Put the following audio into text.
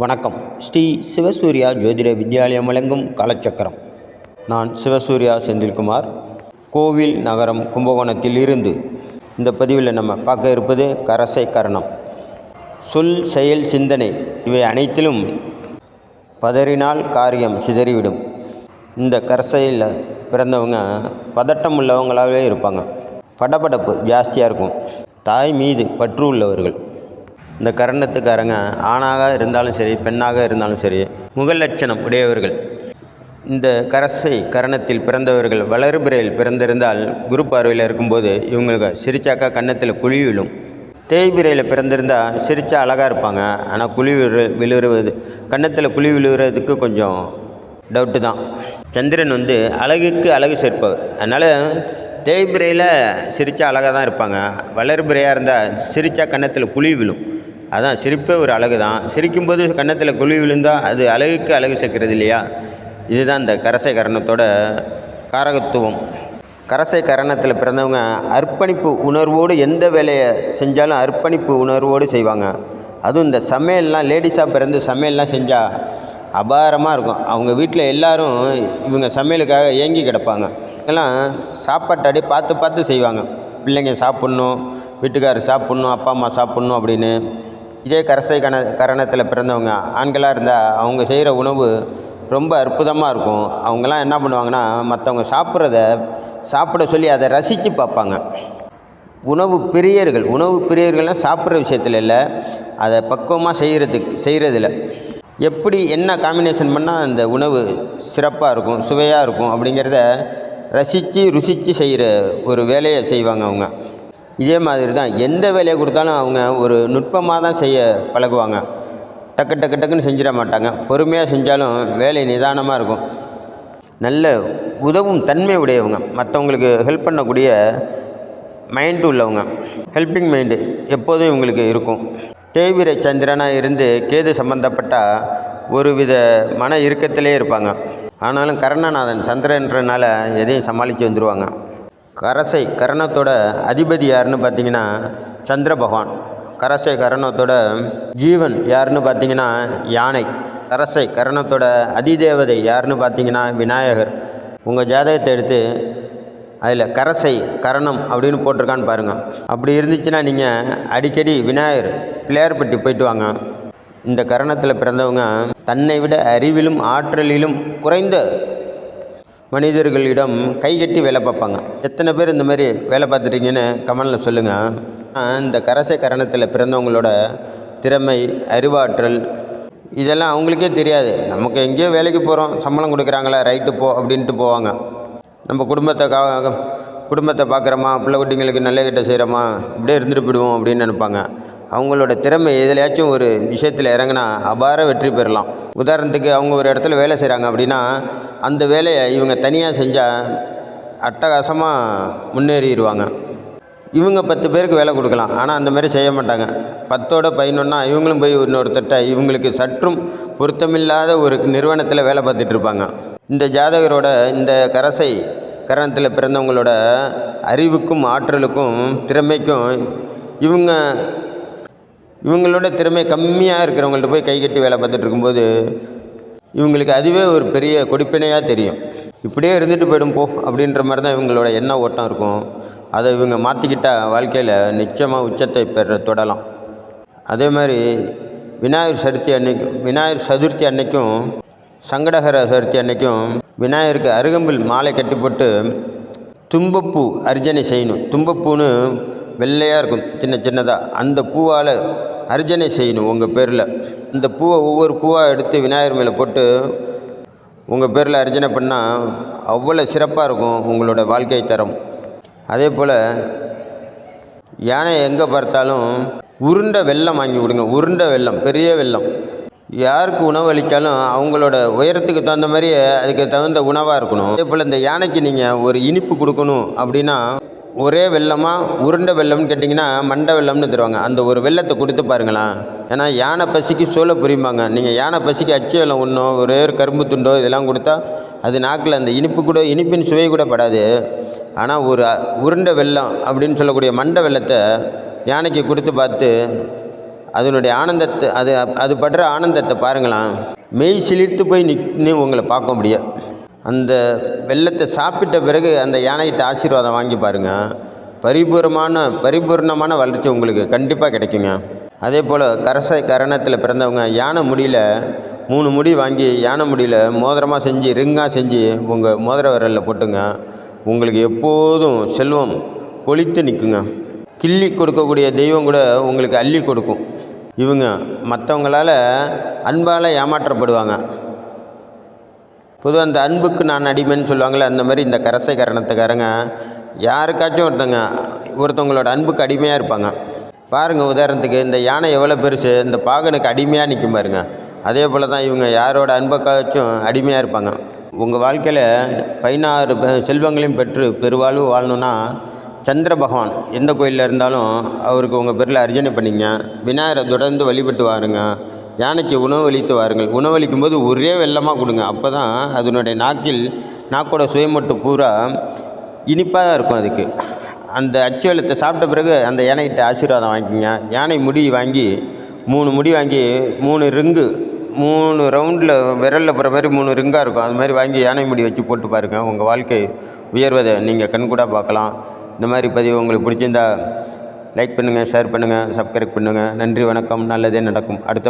வணக்கம். ஸ்ரீ சிவசூர்யா ஜோதிட வித்யாலயம் வழங்கும் காலச்சக்கரம். நான் சிவசூர்யா செந்தில்குமார். கோவில் நகரம் கும்பகோணத்தில் இருந்து இந்த பதிவில் நம்ம பார்க்க இருப்பது கரசை கரணம். சொல் செயல் சிந்தனை இவை அனைத்திலும் பதறினால் காரியம் சிதறிவிடும். இந்த கரசையில் பிறந்தவங்க பதட்டம் உள்ளவங்களாகவே இருப்பாங்க. படபடப்பு ஜாஸ்தியாக இருக்கும். தாய் மீது பற்று உள்ளவர்கள். இந்த கரணத்துக்காரங்க ஆணாக இருந்தாலும் சரி பெண்ணாக இருந்தாலும் சரி முகலட்சணம் உடையவர்கள். இந்த கரசை கரணத்தில் பிறந்தவர்கள் வளர்பிறையில் பிறந்திருந்தால் குரு பார்வையில் இருக்கும்போது இவங்களுக்கு சிரிச்சாக்கா கன்னத்தில் குழி விழும். தேய்பிரையில் பிறந்திருந்தால் சிரித்தா அழகாக இருப்பாங்க. ஆனால் குழி விழு விழுகிறது கன்னத்தில் குழி விழுகிறதுக்கு கொஞ்சம் டவுட்டு தான். சந்திரன் வந்து அழகுக்கு அழகு சேர்ப்பவர். அதனால் தேய்பிரையில் சிரித்தா அழகாக தான் இருப்பாங்க. வளர்பிறையாக இருந்தால் சிரித்தா கன்னத்தில் குழி விழும். அதான் சிரிப்பே ஒரு அழகு தான் சிரிக்கும்போது கன்னத்தில் குழி விழுந்தால் அது அழகுக்கு அழகு சேர்க்கிறது இல்லையா? இதுதான் இந்த கரசை கரணத்தோட காரகத்துவம். கரசை கரணத்தில் பிறந்தவங்க அர்ப்பணிப்பு உணர்வோடு எந்த வேலையை செஞ்சாலும் அர்ப்பணிப்பு உணர்வோடு செய்வாங்க. அதுவும் இந்த சமையல்லாம் லேடிஸாக பிறந்து சமையல்லாம் செஞ்சால் அபாரமாக இருக்கும். அவங்க வீட்டில் எல்லாரும் இவங்க சமையலுக்காக ஏங்கி கிடப்பாங்க. எல்லாம் சாப்பாட்டு பார்த்து பார்த்து செய்வாங்க. பிள்ளைங்க சாப்பிட்ணும் வீட்டுக்காரர் சாப்பிட்ணும் அப்பா அம்மா சாப்பிட்ணும் அப்படின்னு. இதே கரசை கண கரணத்தில் பிறந்தவங்க ஆண்களாக இருந்தால் அவங்க செய்கிற உணவு ரொம்ப அற்புதமாக இருக்கும். அவங்கெல்லாம் என்ன பண்ணுவாங்கன்னா மற்றவங்க சாப்பிட்றத சாப்பிட சொல்லி அதை ரசித்து பார்ப்பாங்க. உணவு பிரியர்கள் உணவு பிரியர்கள்லாம் சாப்பிட்ற விஷயத்தில் இல்லை. அதை பக்குவமாக செய்கிறதுக்கு செய்கிறதில்ல எப்படி என்ன காம்பினேஷன் பண்ணால் அந்த உணவு சிறப்பாக இருக்கும் சுவையாக இருக்கும் அப்படிங்கிறத ரசித்து ருசித்து செய்கிற ஒரு வேலையை செய்வாங்க அவங்க. இதே மாதிரி தான் எந்த வேலையை கொடுத்தாலும் அவங்க ஒரு நுட்பமாக தான் செய்ய பழகுவாங்க. டக்கு டக்கு டக்குன்னு செஞ்சிட மாட்டாங்க. பொறுமையாக செஞ்சாலும் வேலை நிதானமாக இருக்கும். நல்ல உதவும் தன்மை உடையவங்க. மற்றவங்களுக்கு ஹெல்ப் பண்ணக்கூடிய மைண்டு உள்ளவங்க. ஹெல்பிங் மைண்டு எப்போதும் இவங்களுக்கு இருக்கும். தேவிர சந்திரனாக இருந்து கேது சம்பந்தப்பட்டால் ஒரு வித மன இறுக்கத்திலே இருப்பாங்க. ஆனாலும் கருணாநாதன் சந்திரன்றனால எதையும் சமாளித்து வந்துடுவாங்க கரசை கரணத்தோட அதிபதி யாருன்னு பார்த்தீங்கன்னா சந்திர பகவான். கரசை கரணத்தோட ஜீவன் யாருன்னு பார்த்தீங்கன்னா யானை. கரசை கரணத்தோட அதிதேவதை யாருன்னு பார்த்தீங்கன்னா விநாயகர். உங்கள் ஜாதகத்தை எடுத்து அதில் கரசை கரணம் அப்படின்னு போட்டிருக்கான்னு பாருங்கள் அப்படி இருந்துச்சுன்னா நீங்கள் அடிக்கடி விநாயகர் பிள்ளையார்பட்டி போயிட்டு வாங்க. இந்த கரணத்தில் பிறந்தவங்க தன்னை விட அறிவிலும் ஆற்றலிலும் குறைந்த மனிதர்களிடம் கைகட்டி வேலை பார்ப்பாங்க. எத்தனை பேர் இந்த மாதிரி வேலை பார்த்துட்டீங்கன்னு கமெண்டில் சொல்லுங்கள் இந்த கரசை கரணத்தில் பிறந்தவங்களோட திறமை அறிவாற்றல் இதெல்லாம் அவங்களுக்கே தெரியாது. நமக்கு எங்கேயோ வேலைக்கு போகிறோம் சம்பளம் கொடுக்குறாங்களா? ரைட்டு போ அப்படின்ட்டு போவாங்க. நம்ம குடும்பத்தை கா குடும்பத்தை பார்க்குறோமா? பிள்ளை குட்டிங்களுக்கு நல்ல கிட்ட செய்கிறோமா? இப்படியே இருந்துட்டு போயிடுவோம் அப்படின்னு நினைப்பாங்க. அவங்களோட திறமை எதுலையாச்சும் ஒரு விஷயத்தில் இறங்கினா அபார வெற்றி பெறலாம். உதாரணத்துக்கு அவங்க ஒரு இடத்துல வேலை செய்கிறாங்க அப்படின்னா அந்த வேலையை இவங்க தனியாக செஞ்சால் அட்டகாசமாக முன்னேறிடுவாங்க. இவங்க பத்து பேருக்கு வேலை கொடுக்கலாம் ஆனால் அந்த மாதிரி செய்ய மாட்டாங்க. பத்தோட பதினொன்னா இவங்களும் போய் இன்னொருத்தட்ட இவங்களுக்கு சற்றும் பொருத்தமில்லாத ஒரு நிறுவனத்தில் வேலை பார்த்துட்டு இருப்பாங்க. இந்த ஜாதகரோட இந்த கரசை கரணத்தில் பிறந்தவங்களோட அறிவுக்கும் ஆற்றலுக்கும் திறமைக்கும் இவங்க இவங்களோட திறமை கம்மியாக இருக்கிறவங்கள்ட்ட போய் கை கட்டி வேலை பார்த்துட்டு இருக்கும்போது இவங்களுக்கு அதுவே ஒரு பெரிய கொடுப்பினையாக தெரியும். இப்படியே இருந்துட்டு போயிடும் போ அப்படின்ற மாதிரி தான் இவங்களோட எண்ண ஓட்டம் இருக்கும். அதை இவங்க மாற்றிக்கிட்டால் வாழ்க்கையில் நிச்சயமாக உச்சத்தை பெற தொடலாம். அதே மாதிரி விநாயகர் சதுர்த்தி அன்னைக்கு விநாயகர் சதுர்த்தி அன்னைக்கும் சங்கடகர சதுர்த்தி அன்னைக்கும் விநாயகருக்கு அருகம்பில் மாலை கட்டி போட்டு தும்பப்பூ அர்ஜனை செய்யணும். தும்பப்பூன்னு வெள்ளையாக இருக்கும் சின்ன சின்னதாக அந்த பூவால் அர்ச்சனை செய்யணும் உங்கள் பேரில். இந்த பூவை ஒவ்வொரு பூவாக எடுத்து விநாயகர் மேலே போட்டு உங்கள் பேரில் அர்ச்சனை பண்ணால் அவ்வளோ சிறப்பாக இருக்கும் உங்களோட வாழ்க்கை தரம். அதே போல் யானை எங்கே பார்த்தாலும் உருண்டை வெல்லம் வாங்கி விடுங்க உருண்டை வெல்லம் பெரிய வெல்லம் யாருக்கு உணவு அளித்தாலும் அவங்களோட உயரத்துக்கு தகுந்த மாதிரி அதுக்கு தகுந்த உணவாக இருக்கணும். அதே போல் இந்த யானைக்கு நீங்கள் ஒரு இனிப்பு கொடுக்கணும் அப்படின்னா ஒரே வெள்ளமாக உருண்டை வெள்ளம்னு கேட்டிங்கன்னா மண்டை வெள்ளம்னு தருவாங்க. அந்த ஒரு வெள்ளத்தை கொடுத்து பாருங்களேன். ஏன்னா யானை பசிக்கு சோலை புரியுமாங்க. நீங்கள் யானை பசிக்கு அச்சு வெள்ளம் ஒன்றும் ஒரே ஒரு கரும்பு துண்டோ இதெல்லாம் கொடுத்தா அது நாக்கில் அந்த இனிப்பு கூட இனிப்பின் சுவை கூட படாது. ஆனால் ஒரு உருண்டை வெள்ளம் அப்படின்னு சொல்லக்கூடிய மண்டை வெள்ளத்தை யானைக்கு கொடுத்து பார்த்து அதனுடைய ஆனந்தத்தை அது அது படுற ஆனந்தத்தை பாருங்களேன். மெய் சிலிர்த்து போய் நின்று உங்களை பார்க்க முடியும். அந்த வெள்ளத்தை சாப்பிட்ட பிறகு அந்த யானைகிட்ட ஆசீர்வாதம் வாங்கி பாருங்கள் பரிபூர்ணமான பரிபூர்ணமான வளர்ச்சி உங்களுக்கு கண்டிப்பாக கிடைக்குங்க. அதே போல் கரசை கரணத்தில் பிறந்தவங்க யானை முடியில் மூணு முடி வாங்கி யானை முடியில் மோதிரமாக செஞ்சு ரிங்காக செஞ்சு உங்கள் மோதிர விரலில் போட்டுங்க. உங்களுக்கு எப்போதும் செல்வம் கொளித்து நிற்குங்க கிள்ளி கொடுக்கக்கூடிய தெய்வம் கூட உங்களுக்கு அள்ளி கொடுக்கும். இவங்க மற்றவங்களால் அன்பால் ஏமாற்றப்படுவாங்க. பொதுவாக அந்த அன்புக்கு நான் அடிமைன்னு சொல்லுவாங்களே அந்த மாதிரி இந்த கரசை கரணத்துக்காரங்க யாருக்காச்சும் ஒருத்தங்க ஒருத்தவங்களோட அன்புக்கு அடிமையாக இருப்பாங்க. பாருங்கள் உதாரணத்துக்கு இந்த யானை எவ்வளோ பெருசு இந்த பாகனுக்கு அடிமையாக நிற்கும் பாருங்க. அதே போல் தான் இவங்க யாரோட அன்புக்காச்சும் அடிமையாக இருப்பாங்க. உங்கள் வாழ்க்கையில் பதினாறு செல்வங்களையும் பெற்று பெருவாழ்வு வாழணுன்னா சந்திர பகவான் எந்த கோயிலில் இருந்தாலும் அவருக்கு உங்கள் பேரில் அர்ச்சனை பண்ணிங்க. விநாயகரை தொடர்ந்து வழிபட்டு வாருங்க. யானைக்கு உணவளித்து வாருங்கள். உணவளிக்கும் போது ஒரே வெள்ளமாக கொடுங்க. அப்போ தான் அதனுடைய நாக்கில் நாக்கோட சுயமட்டு பூரா இனிப்பாக இருக்கும் அதுக்கு. அந்த அச்சு வெள்ளத்தை சாப்பிட்ட பிறகு அந்த யானைகிட்ட ஆசீர்வாதம் வாங்கிக்கிங்க. யானை முடி வாங்கி மூணு முடி வாங்கி மூணு ரிங்கு மூணு ரவுண்டில் விரலில் போகிற மாதிரி மூணு ரிங்காக இருக்கும். அது மாதிரி வாங்கி யானை முடி வச்சு போட்டு பாருங்கள் உங்கள் வாழ்க்கை உயர்வதை நீங்கள் கண்கூடாக பார்க்கலாம். இந்த மாதிரி பதிவு உங்களுக்கு பிடிச்சிருந்தா லைக் பண்ணுங்கள் ஷேர் பண்ணுங்கள் சப்ஸ்கிரைப் பண்ணுங்கள் நன்றி வணக்கம். நல்லதே நடக்கும். அடுத்த